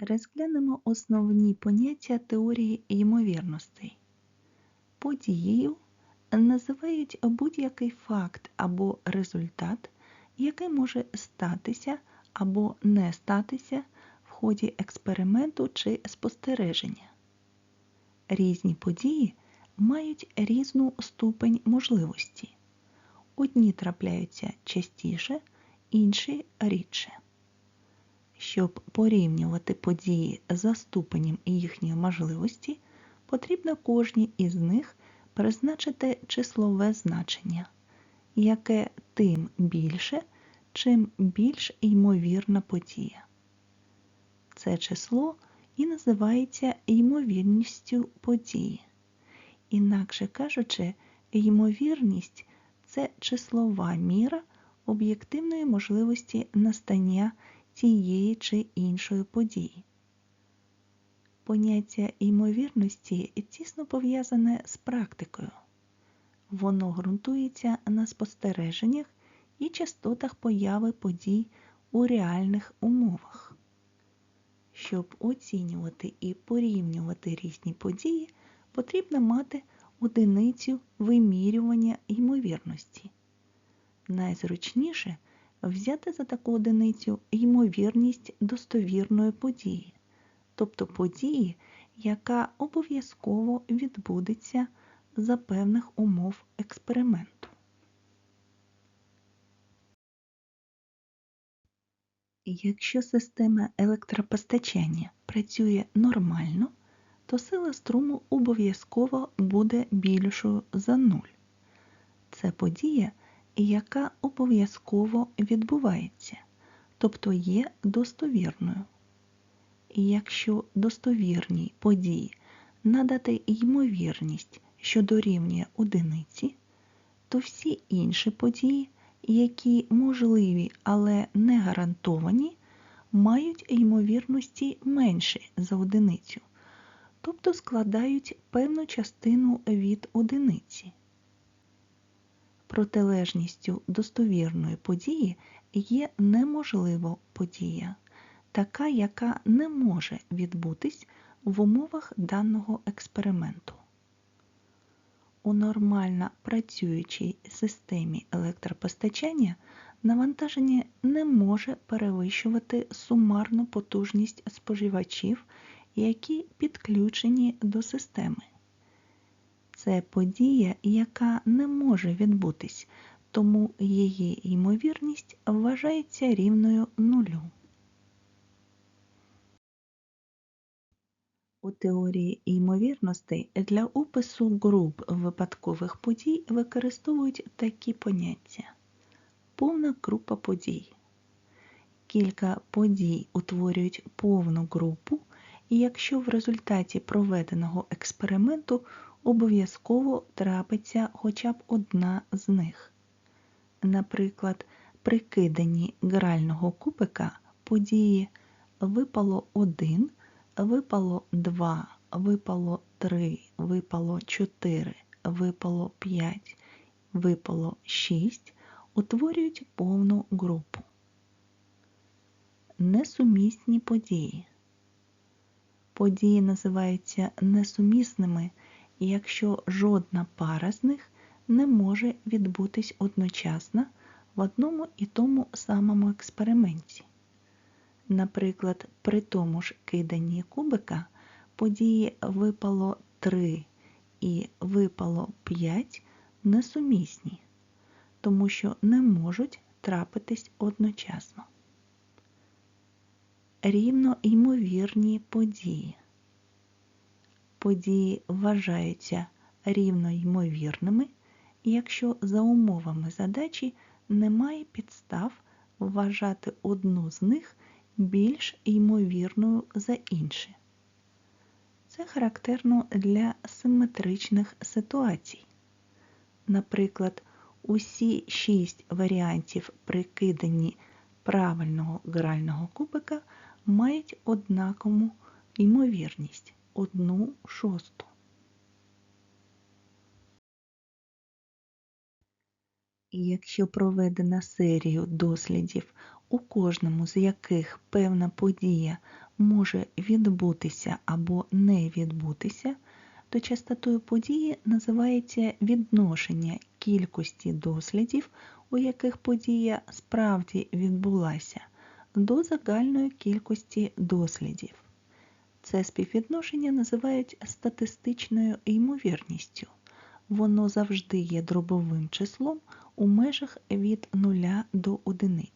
Розглянемо основні поняття теорії ймовірностей. Подією називають будь-який факт або результат, який може статися або не статися в ході експерименту чи спостереження. Різні події мають різну ступень можливості. Одні трапляються частіше, інші рідше. Щоб порівнювати події за ступенем їхньої можливості, потрібно кожній із них призначити числове значення, яке тим більше, чим більш ймовірна подія. Це число і називається ймовірністю події. Інакше кажучи, ймовірність це числова міра об'єктивної можливості настання тієї чи іншої події. Поняття ймовірності тісно пов'язане з практикою. Воно ґрунтується на спостереженнях і частотах появи подій у реальних умовах. Щоб оцінювати і порівнювати різні події, потрібно мати одиницю вимірювання ймовірності. Найзручніше взяти за таку одиницю ймовірність достовірної події, тобто події, яка обов'язково відбудеться за певних умов експерименту. Якщо система електропостачання працює нормально, то сила струму обов'язково буде більшою за нуль. Це подія, яка обов'язково відбувається, тобто є достовірною. І якщо достовірній події надати ймовірність, що дорівнює одиниці, то всі інші події, які можливі, але не гарантовані, мають ймовірності менші за одиницю, тобто складають певну частину від одиниці. Протилежністю достовірної події є неможлива подія, така, яка не може відбутись в умовах даного експерименту. У нормально працюючій системі електропостачання навантаження не може перевищувати сумарну потужність споживачів, які підключені до системи. Це подія, яка не може відбутись, тому її ймовірність вважається рівною нулю. У теорії ймовірностей для опису груп випадкових подій використовують такі поняття: повна група подій. Кілька подій утворюють повну групу, і якщо в результаті проведеного експерименту обов'язково трапиться хоча б одна з них. Наприклад, при киданні грального кубика події випало 1, випало 2, випало 3, випало 4, випало 5, випало 6, утворюють повну групу. Несумісні події. Події називаються несумісними, якщо жодна пара з них не може відбутись одночасно в одному і тому самому експерименті. Наприклад, при тому ж киданні кубика події випало 3 і випало 5 несумісні, тому що не можуть трапитись одночасно. Рівно ймовірні події. Події вважаються рівно ймовірними, якщо за умовами задачі немає підстав вважати одну з них більш ймовірною за інші. Це характерно для симетричних ситуацій. Наприклад, усі шість варіантів при киданні правильного грального кубика мають однакову ймовірність одну шосту. Якщо проведена серію дослідів, у кожному з яких певна подія може відбутися або не відбутися, то частотою події називається відношення кількості дослідів, у яких подія справді відбулася, до загальної кількості дослідів. Це співвідношення називають статистичною ймовірністю. Воно завжди є дробовим числом у межах від 0 до 1.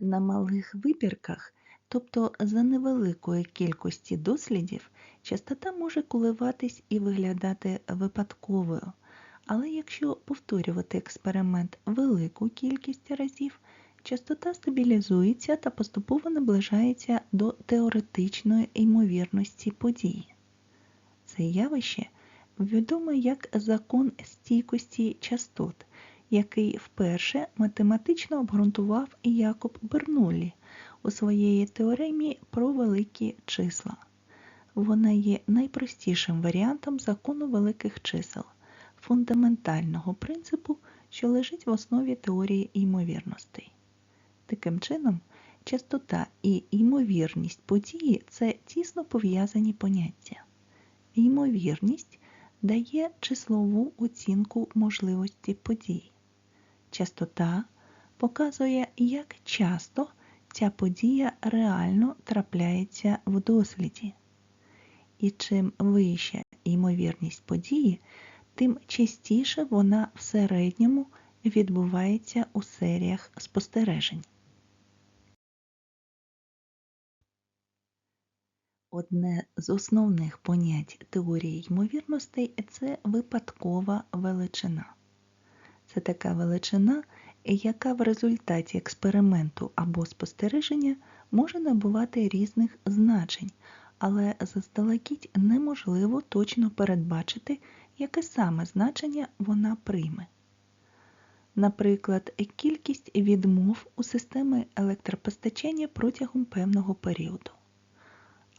На малих вибірках, тобто за невеликої кількості дослідів, частота може коливатись і виглядати випадковою. Але якщо повторювати експеримент велику кількість разів, частота стабілізується та поступово наближається до теоретичної ймовірності події. Це явище відоме як закон стійкості частот, який вперше математично обґрунтував Якоб Бернуллі у своєї теоремі про великі числа. Вона є найпростішим варіантом закону великих чисел, фундаментального принципу, що лежить в основі теорії ймовірностей. Таким чином, частота і ймовірність події це тісно пов'язані поняття. Ймовірність дає числову оцінку можливості подій. Частота показує, як часто ця подія реально трапляється в досліді. І чим вища ймовірність події, тим частіше вона в середньому відбувається у серіях спостережень. Одне з основних понять теорії ймовірностей це випадкова величина. Це така величина, яка в результаті експерименту або спостереження може набувати різних значень, але заздалегідь неможливо точно передбачити, яке саме значення вона прийме. Наприклад, кількість відмов у системи електропостачання протягом певного періоду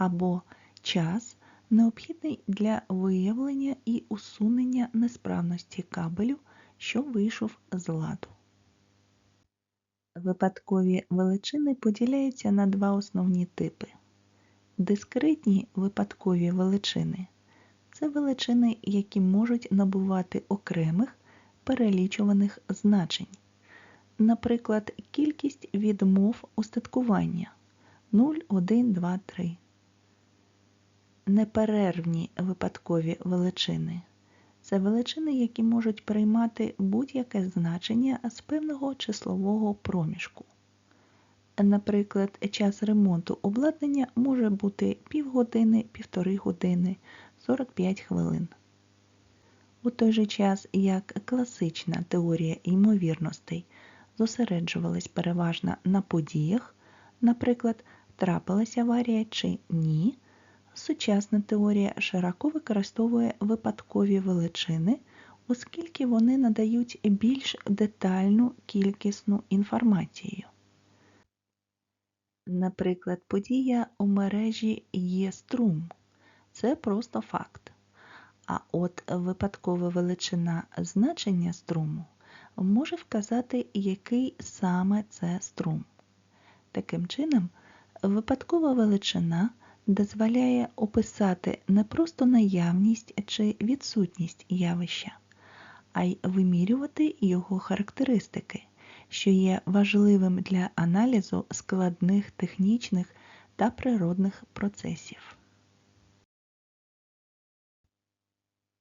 або час, необхідний для виявлення і усунення несправності кабелю, що вийшов з ладу. Випадкові величини поділяються на два основні типи. Дискретні випадкові величини це величини, які можуть набувати окремих перелічуваних значень. Наприклад, кількість відмов устаткування 0, 1, 2, 3 неперервні випадкові величини. Це величини, які можуть приймати будь-яке значення з певного числового проміжку. Наприклад, час ремонту обладнання може бути півгодини, півтори години, 45 хвилин. У той же час, як класична теорія ймовірностей зосереджувалась переважно на подіях, наприклад, трапилася аварія чи ні, Сучасна теорія широко використовує випадкові величини, оскільки вони надають більш детальну кількісну інформацію. Наприклад, подія у мережі є струм. Це просто факт. А от випадкова величина значення струму може вказати, який саме це струм. Таким чином, випадкова величина дозволяє описати не просто наявність чи відсутність явища, а й вимірювати його характеристики, що є важливим для аналізу складних технічних та природних процесів.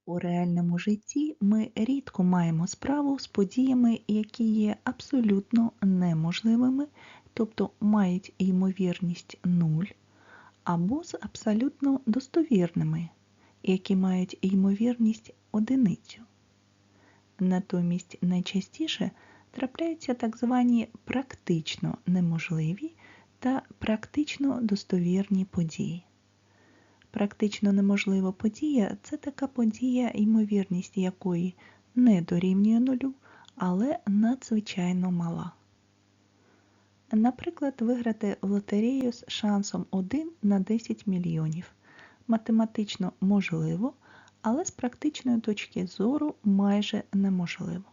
У реальному житті ми рідко маємо справу з подіями, які є абсолютно неможливими, тобто мають ймовірність нуль або з абсолютно достовірними, які мають ймовірність одиницю. Натомість найчастіше трапляються так звані практично неможливі та практично достовірні події. Практично неможлива подія це така подія, ймовірність якої не дорівнює нулю, але надзвичайно мала. Наприклад, виграти в лотерею з шансом 1 на 10 мільйонів. Математично можливо, але з практичної точки зору майже неможливо.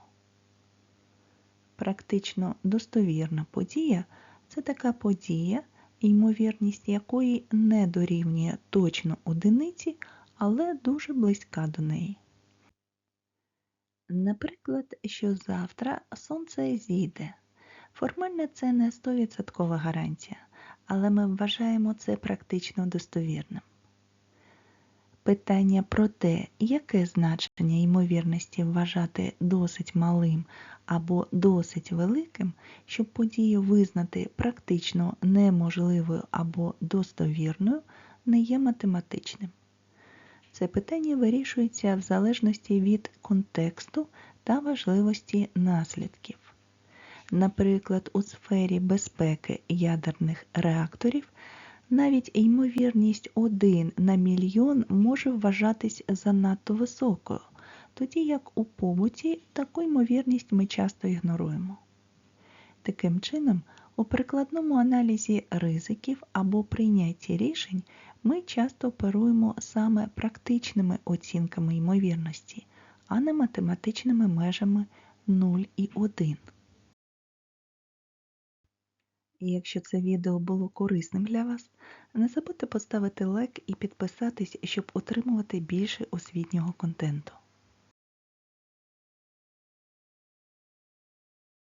Практично достовірна подія це така подія, ймовірність якої не дорівнює точно одиниці, але дуже близька до неї. Наприклад, що завтра сонце зійде. Формально це не 100% гарантія, але ми вважаємо це практично достовірним. Питання про те, яке значення ймовірності вважати досить малим або досить великим, щоб подію визнати практично неможливою або достовірною, не є математичним. Це питання вирішується в залежності від контексту та важливості наслідків. Наприклад, у сфері безпеки ядерних реакторів навіть ймовірність 1 на мільйон може вважатись занадто високою, тоді як у побуті таку ймовірність ми часто ігноруємо. Таким чином, у прикладному аналізі ризиків або прийнятті рішень ми часто оперуємо саме практичними оцінками ймовірності, а не математичними межами 0 і 1. І якщо це відео було корисним для вас, не забудьте поставити лайк і підписатись, щоб отримувати більше освітнього контенту.